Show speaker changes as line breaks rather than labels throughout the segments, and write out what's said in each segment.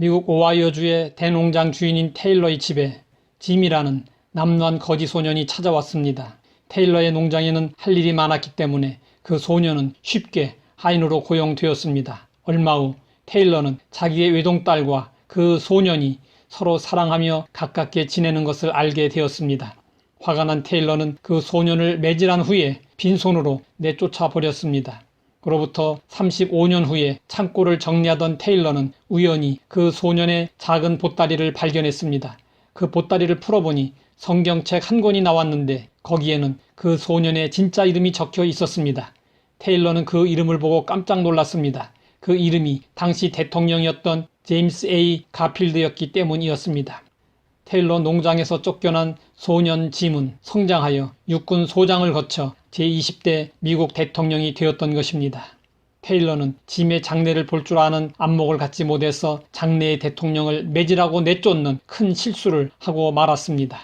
미국 오하이오주의 대농장 주인인 테일러의 집에 짐이라는 남루한 거지 소년이 찾아왔습니다. 테일러의 농장에는 할 일이 많았기 때문에 그 소년은 쉽게 하인으로 고용되었습니다. 얼마 후 테일러는 자기의 외동딸과 그 소년이 서로 사랑하며 가깝게 지내는 것을 알게 되었습니다. 화가 난 테일러는 그 소년을 매질한 후에 빈손으로 내쫓아 버렸습니다. 그로부터 35년 후에 창고를 정리하던 테일러는 우연히 그 소년의 작은 보따리를 발견했습니다. 그 보따리를 풀어보니 성경책 한 권이 나왔는데 거기에는 그 소년의 진짜 이름이 적혀 있었습니다. 테일러는 그 이름을 보고 깜짝 놀랐습니다. 그 이름이 당시 대통령이었던 제임스 A. 가필드였기 때문이었습니다. 테일러 농장에서 쫓겨난 소년 짐은 성장하여 육군 소장을 거쳐 제20대 미국 대통령이 되었던 것입니다. 테일러는 짐의 장래를 볼 줄 아는 안목을 갖지 못해서 장래의 대통령을 매질하고 내쫓는 큰 실수를 하고 말았습니다.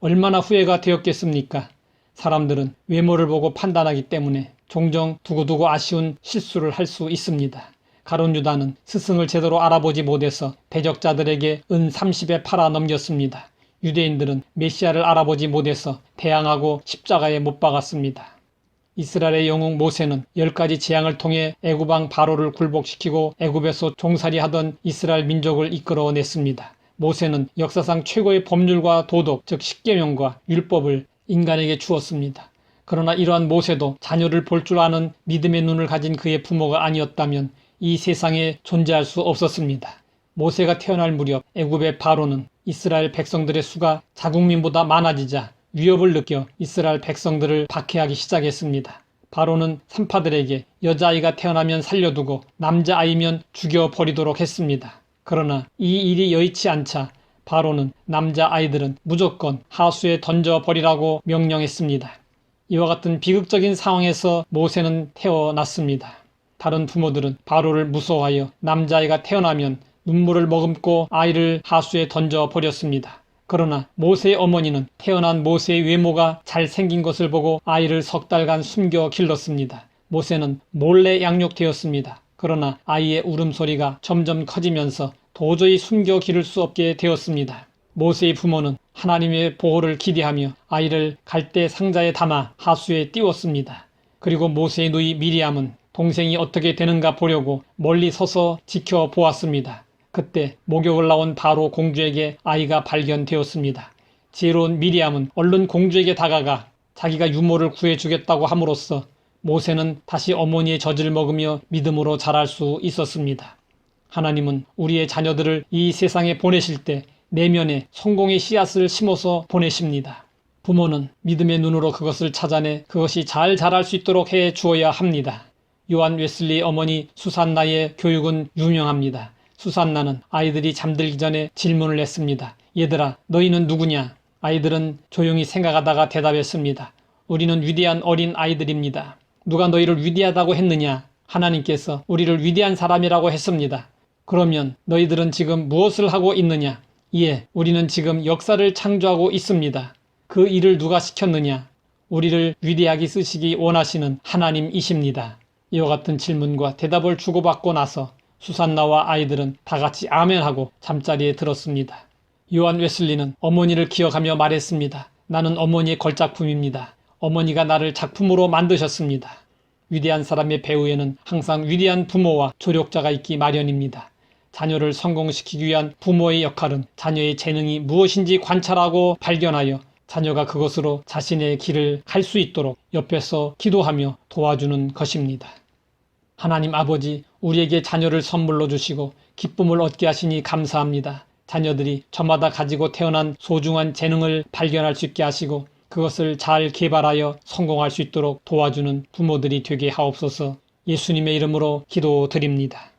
얼마나 후회가 되었겠습니까? 사람들은 외모를 보고 판단하기 때문에 종종 두고두고 아쉬운 실수를 할 수 있습니다. 가론 유다는 스승을 제대로 알아보지 못해서 대적자들에게 은 30에 팔아 넘겼습니다. 유대인들은 메시아를 알아보지 못해서 대항하고 십자가에 못 박았습니다. 이스라엘의 영웅 모세는 열 가지 재앙을 통해 애굽왕 바로를 굴복시키고 애굽에서 종살이 하던 이스라엘 민족을 이끌어냈습니다. 모세는 역사상 최고의 법률과 도덕, 즉 십계명과 율법을 인간에게 주었습니다. 그러나 이러한 모세도 자녀를 볼 줄 아는 믿음의 눈을 가진 그의 부모가 아니었다면 이 세상에 존재할 수 없었습니다. 모세가 태어날 무렵 애굽의 바로는 이스라엘 백성들의 수가 자국민보다 많아지자 위협을 느껴 이스라엘 백성들을 박해하기 시작했습니다. 바로는 산파들에게 여자아이가 태어나면 살려두고 남자아이면 죽여버리도록 했습니다. 그러나 이 일이 여의치 않자 바로는 남자아이들은 무조건 하수에 던져버리라고 명령했습니다. 이와 같은 비극적인 상황에서 모세는 태어났습니다. 다른 부모들은 바로를 무서워하여 남자아이가 태어나면 눈물을 머금고 아이를 하수에 던져 버렸습니다. 그러나 모세의 어머니는 태어난 모세의 외모가 잘생긴 것을 보고 아이를 석 달간 숨겨 길렀습니다. 모세는 몰래 양육되었습니다. 그러나 아이의 울음소리가 점점 커지면서 도저히 숨겨 기를 수 없게 되었습니다. 모세의 부모는 하나님의 보호를 기대하며 아이를 갈대 상자에 담아 하수에 띄웠습니다. 그리고 모세의 누이 미리암은 동생이 어떻게 되는가 보려고 멀리 서서 지켜보았습니다. 그때 목욕을 나온 바로 공주에게 아이가 발견되었습니다. 지혜로운 미리암은 얼른 공주에게 다가가 자기가 유모를 구해주겠다고 함으로써 모세는 다시 어머니의 젖을 먹으며 믿음으로 자랄 수 있었습니다. 하나님은 우리의 자녀들을 이 세상에 보내실 때 내면에 성공의 씨앗을 심어서 보내십니다. 부모는 믿음의 눈으로 그것을 찾아내 그것이 잘 자랄 수 있도록 해 주어야 합니다. 요한 웨슬리 어머니 수산나의 교육은 유명합니다. 수산나는 아이들이 잠들기 전에 질문을 했습니다. 얘들아, 너희는 누구냐? 아이들은 조용히 생각하다가 대답했습니다. 우리는 위대한 어린 아이들입니다. 누가 너희를 위대하다고 했느냐? 하나님께서 우리를 위대한 사람이라고 했습니다. 그러면 너희들은 지금 무엇을 하고 있느냐? 예, 우리는 지금 역사를 창조하고 있습니다. 그 일을 누가 시켰느냐? 우리를 위대하게 쓰시기 원하시는 하나님이십니다. 이와 같은 질문과 대답을 주고받고 나서 수산나와 아이들은 다 같이 아멘하고 잠자리에 들었습니다. 요한 웨슬리는 어머니를 기억하며 말했습니다. 나는 어머니의 걸작품입니다. 어머니가 나를 작품으로 만드셨습니다. 위대한 사람의 배후에는 항상 위대한 부모와 조력자가 있기 마련입니다. 자녀를 성공시키기 위한 부모의 역할은 자녀의 재능이 무엇인지 관찰하고 발견하여 자녀가 그것으로 자신의 길을 갈 수 있도록 옆에서 기도하며 도와주는 것입니다. 하나님 아버지, 우리에게 자녀를 선물로 주시고 기쁨을 얻게 하시니 감사합니다. 자녀들이 저마다 가지고 태어난 소중한 재능을 발견할 수 있게 하시고 그것을 잘 개발하여 성공할 수 있도록 도와주는 부모들이 되게 하옵소서 예수님의 이름으로 기도드립니다.